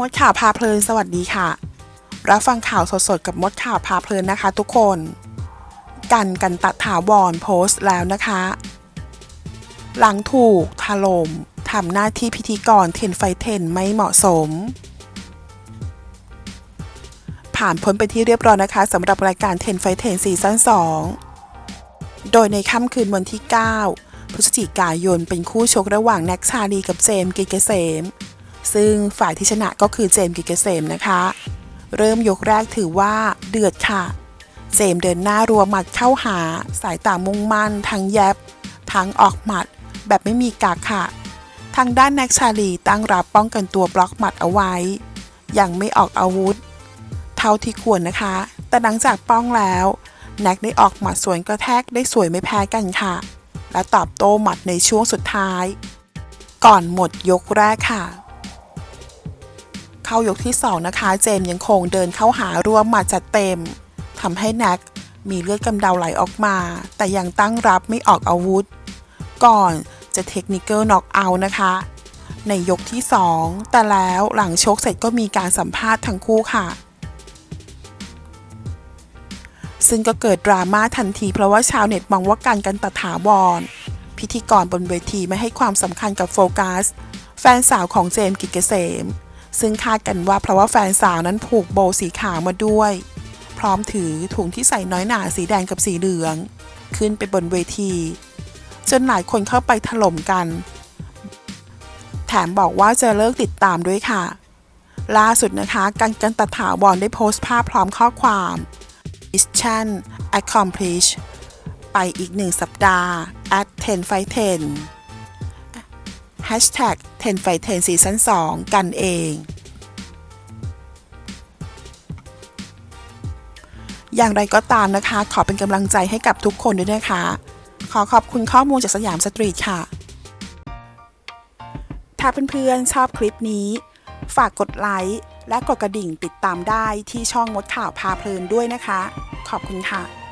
มดข่าวพาเพลินสวัสดีค่ะ รับฟังข่าวสดๆกับมดข่าวพาเพลินนะคะ ทุกคน กันกันตัดถาวรโพสต์แล้วนะคะ หลังถูกถล่มทำหน้าที่พิธีกรเทนไฟเทนไม่เหมาะสม ผ่านพ้นไปที่เรียบร้อยนะคะสำหรับรายการเทนไฟเทนซีซั่น2 โดยในค่ำคืนวันที่ 9พฤศจิกายนเป็นคู่ชกระหว่างแน็กชาลีกับเจมกิกเกษม ซึ่งฝ่ายที่ชนะก็คือเจมส์กิกเกษมนะคะ เริ่มยกแรกถือว่าเดือดค่ะ เจมเดินหน้ารัวหมัดเข้าหา สายตามุ่งมั่น ทั้งแยบ ทั้งออกหมัด แบบไม่มีกากค่ะ ทางด้านแน็กชาลีตั้งรับป้องกันตัวบล็อกหมัดเอาไว้ ยังไม่ออกอาวุธ เท่าที่ควรนะคะ แต่หลังจากป้องแล้วแน็กได้ออกหมัดสวนกระแทกได้สวยไม่แพ้กันค่ะ และตอบโต้หมัดในช่วงสุดท้าย ก่อนหมดยกแรกค่ะ เข้ายกที่ 2 นะคะ เจมยังคงเดินเข้าหารวมหมัดจัดเต็มทำให้แน็กมีเลือดกำเดาไหลออกมา แต่ยังตั้งรับไม่ออกอาวุธ ก่อนจะเทคนิคเกิลน็อกเอาท์นะคะ ในยกที่ 2 แต่แล้วหลังชกเสร็จก็มีการสัมภาษณ์ทั้งคู่ค่ะ ซึ่งก็เกิดดราม่าทันทีเพราะว่าชาวเน็ตมองว่าการกันตถาวรพิธีกรบนเวทีไม่ให้ความสำคัญกับโฟกัส แฟนสาวของเจมกิจเกษม ซึ่งคาดกันว่าเพราะว่าแฟนสาวนั้นผูกโบว์สีขาวมาด้วย พร้อมถือถุงที่ใส่น้อยหนาสีแดงกับสีเหลือง ขึ้นไปบนเวที จนหลายคนเข้าไปถล่มกัน แถมบอกว่าจะเลิกติดตามด้วยค่ะ ล่าสุดนะคะกันกันตถาวรได้โพสต์ภาพพร้อมข้อความ Mission Accomplish ไปอีกหนึ่งสัปดาห์ at 10 f i 10 Hashtag 10 f i 10 Season 2 กันเอง อย่างไรก็ตามนะคะ ขอเป็นกำลังใจให้กับทุกคนด้วยนะคะ ขอขอบคุณข้อมูลจากสยามสตรีทค่ะ ถ้าเพื่อนๆชอบคลิปนี้ ฝากกดไลค์และกดกระดิ่งติดตามได้ที่ช่องมดข่าวพาเพลินด้วยนะคะ ขอบคุณค่ะ